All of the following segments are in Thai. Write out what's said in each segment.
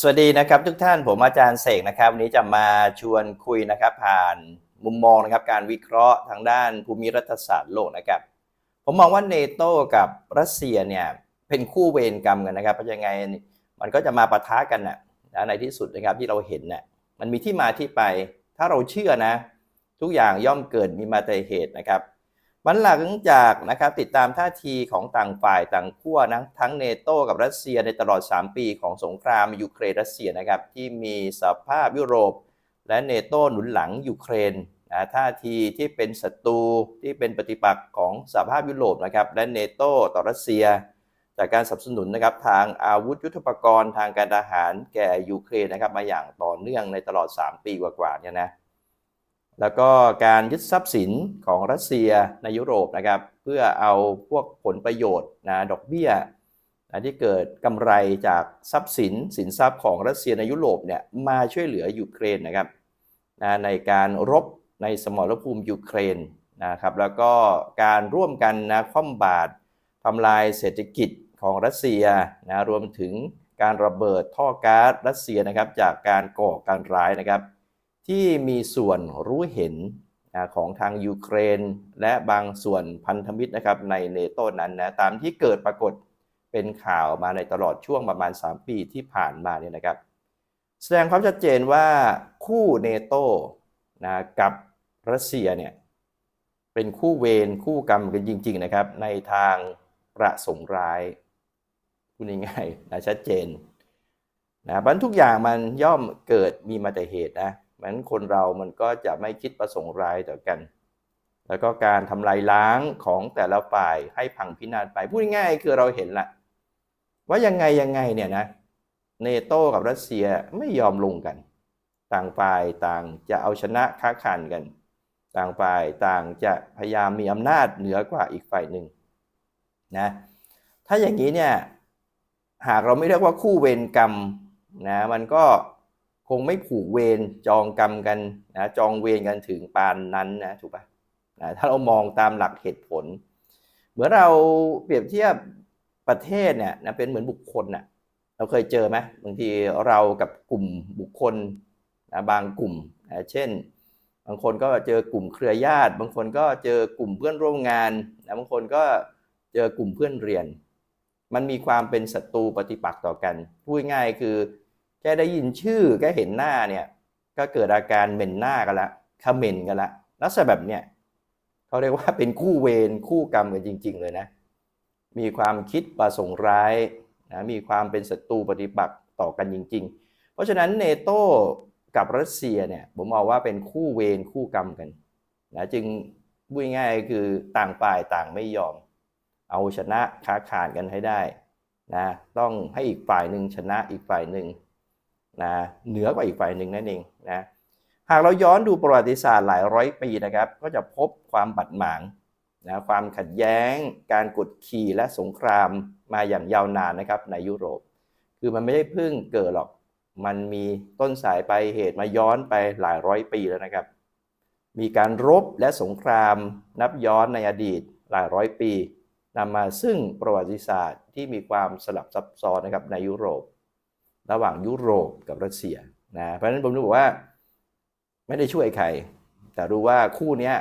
สวัสดีนะครับทุกท่านผมอาจารย์เสกนะครับวันนี้จะมาชวนคุยนะครับ ผ่านมุมมองนะครับ การวิเคราะห์ทางด้านภูมิรัฐศาสตร์โลกนะครับ ผมมองว่าเนโตกับรัสเซียเนี่ยเป็นคู่เวรกรรมกันนะครับเพราะยังไงมันก็จะมาปะทะกันนะนะในที่สุดนะครับที่เราเห็นนะ่ะมันมีที่มาที่ไป ถ้าเราเชื่อนะ ทุกอย่างย่อมเกิดมีมาแต่เหตุนะครับ วันหลังจากนะครับติดตามท่าทีของต่างฝ่ายต่างขั้วนะทั้งเนโตกับรัสเซียในตลอด 3 ปีของสงครามยูเครนรัสเซียนะครับที่มีสภาพยุโรป และเนโตหนุนหลังยูเครนนะท่าทีที่เป็นศัตรูที่เป็นปฏิปักษ์ของสหภาพยุโรปนะครับและเนโตต่อรัสเซีย จากการสนับสนุนนะครับทางอาวุธยุทโธปกรณ์ทางการทหารแก่ยูเครนนะครับมาอย่างต่อเนื่องในตลอด 3 ปีกว่าๆเนี่ยนะ แล้วก็การยึดทรัพย์สินของรัสเซียในยุโรปนะครับเพื่อเอาพวกผลประโยชน์นะดอกเบี้ยนะที่เกิดกำไรจากทรัพย์สินสินทรัพย์ของรัสเซียในยุโรปเนี่ยมาช่วยเหลือยูเครนนะครับนะในการรบในสมรภูมิยูเครนนะครับแล้วก็การร่วมกันนะคว่ำบาตรทำลายเศรษฐกิจของรัสเซียนะรวมถึงการระเบิดท่อก๊าซรัสเซียนะครับจากการก่อการร้ายนะครับ ที่มีส่วนรู้เห็นของทางยูเครน และบางส่วนพันธมิตรนะครับในเนโตนั้นนะตามที่เกิดปรากฏเป็นข่าวมาในตลอดช่วงประมาณ 3 ปีที่ผ่านมาเนี่ยนะครับ แสดงความชัดเจนว่าคู่เนโตนะกับรัสเซียเนี่ยเป็นคู่เวรคู่กรรมกันจริง ๆ นะครับ ในทางประสงค์ร้ายพูดง่ายๆนะชัดเจนนะบันทุกอย่างมันย่อมเกิดมีมาแต่เหตุนะ มันคนเรามันก็จะไม่คิดประสงค์ร้ายต่อกัน แล้วก็การทำลายล้างของแต่ละฝ่ายให้พังพินาศไป พูดง่ายๆคือเราเห็นละ ว่ายังไงยังไงเนี่ยนะ เนโตกับรัสเซียไม่ยอมลงกัน ต่างฝ่ายต่างจะเอาชนะค้าขันกัน ต่างฝ่ายต่างจะพยายามมีอำนาจเหนือกว่าอีกฝ่ายหนึ่งนะ ถ้าอย่างนี้เนี่ยหากเราไม่เรียกว่าคู่เวรกรรมนะมันก็ คงไม่ผูกเวรจองกรรมกันนะจองเวรกันถึงปานนั้นนะถูกปะนะถ้าเรามองตามหลักเหตุผล เหมือนเราเปรียบเทียบประเทศเนี่ยนะเป็นเหมือนบุคคลนะ่ะเราเคยเจอไหมบางทีเรากับกลุ่มบุคคลนะบางกลุ่มนะเช่น บางคนก็เจอกลุ่มเครือญาติ บางคนก็เจอกลุ่มเพื่อนร่วมงานนะบางคนก็เจอกลุ่มเพื่อนเรียน มันมีความเป็นศัตรูปฏิปักษ์ต่อกันพูดง่ายคือ แค่ได้ยินชื่อแค่เห็นหน้าเนี่ย ก็เกิดอาการเหม็นหน้ากันละคอมเมนกันละลักษณะแบบเนี้ยเขาเรียกว่าเป็นคู่เวรคู่กรรมกันจริง ๆ เลยนะ มีความคิดประสงค์ร้ายนะมีความเป็นศัตรูปฏิปักษ์ต่อกันจริง ๆ เพราะฉะนั้นเนโตกับรัสเซียเนี่ยผมมองว่าเป็นคู่เวรคู่กรรมกันนะจึงพูดง่ายคือต่างฝ่ายต่างไม่ยอม เอาชนะค้าขานกันให้ได้นะต้องให้อีกฝ่ายหนึ่งชนะอีกฝ่ายหนึ่ง นะเหนือกว่าอีกฝ่ายหนึ่งนั่นเองนะหากเราย้อนดูประวัติศาสตร์หลายร้อยปีนะครับ ก็จะพบความบัดหมางนะความขัดแย้ง การกดขี่และสงครามมาอย่างยาวนานนะครับในยุโรป คือมันไม่ได้เพิ่งเกิดหรอกมันมีต้นสายไปเหตุมาย้อนไปหลายร้อยปีแล้วนะครับ มีการรบและสงครามนับย้อนในอดีตหลายร้อยปีนำมาซึ่งประวัติศาสตร์ที่มีความสลับซับซ้อนนะครับในยุโรป ระหว่างยุโรปกับรัสเซียนะเพราะฉะนั้นผมรู้บอกว่า ไม่ได้ช่วยใคร แต่รู้ว่าคู่นี้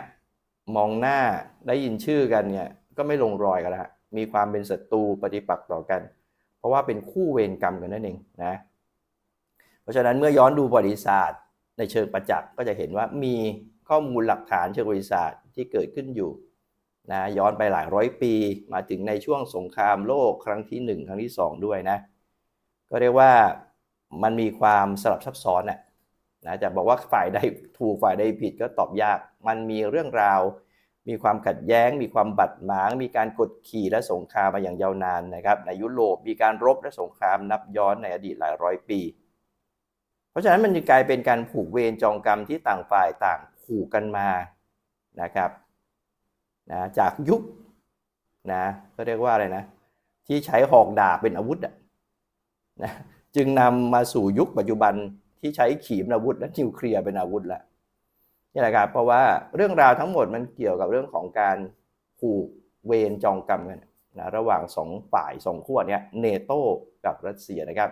มองหน้าได้ยินชื่อกันเนี่ยก็ไม่ลงรอยกันละมีความเป็นศัตรูปฏิปักษ์ต่อกัน เพราะว่าเป็นคู่เวรกรรมกันนั่นเองนะเพราะฉะนั้นเมื่อย้อนดูประวัติศาสตร์ ในเชิงประจักษ์ก็จะเห็นว่ามีข้อมูลหลักฐานเชิงประวัติศาสตร์ที่เกิดขึ้นอยู่นะย้อนไปหลายร้อยปีมาถึงในช่วงสงครามโลกครั้งที่ 1 ครั้งที่ 2 ด้วยนะ ก็เรียกว่ามันมีความสลับซับซ้อนน่ะนะจะบอกว่าฝ่ายใดถูกฝ่ายใดผิดก็ตอบยาก มันมีเรื่องราว มีความขัดแย้ง มีความบัดหมาง มีการกดขี่และสงครามมาอย่างยาวนานนะครับในยุโรปมีการรบและสงครามนับย้อนในอดีตหลายร้อยปี เพราะฉะนั้นมันจึงกลายเป็นการผูกเวรจองกรรมที่ต่างฝ่ายต่างผูกกันมานะครับนะจากยุคนะก็เรียกว่าอะไรนะที่ใช้หอกดาบเป็นอาวุธอะ นะจึงนำมาสู่ยุคปัจจุบันที่ใช้ขีปนาวุธและนิวเคลียร์เป็นอาวุธแล้วนี่แหละครับเพราะว่าเรื่องราวทั้งหมดมันเกี่ยวกับเรื่องของการผูกเวรจองกรรมกันนะระหว่างสองฝ่ายสองขั้วนี้เนโตกับรัสเซียนะครับ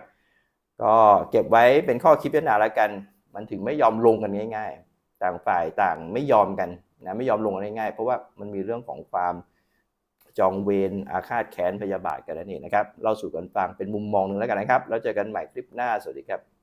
ก็เก็บไว้เป็นข้อคิดพิจารณาแล้วกัน มันถึงไม่ยอมลงกันง่าย ๆ ต่างฝ่ายต่างไม่ยอมกันนะไม่ยอมลงกันง่ายๆ เพราะว่ามันมีเรื่องของความ จองเวรอาฆาตแค้นพยาบาทกันนั่นเองนะครับเราสู่กันฟังเป็นมุมมองหนึ่งแล้วกันนะครับ แล้วเจอกันใหม่คลิปหน้าสวัสดีครับ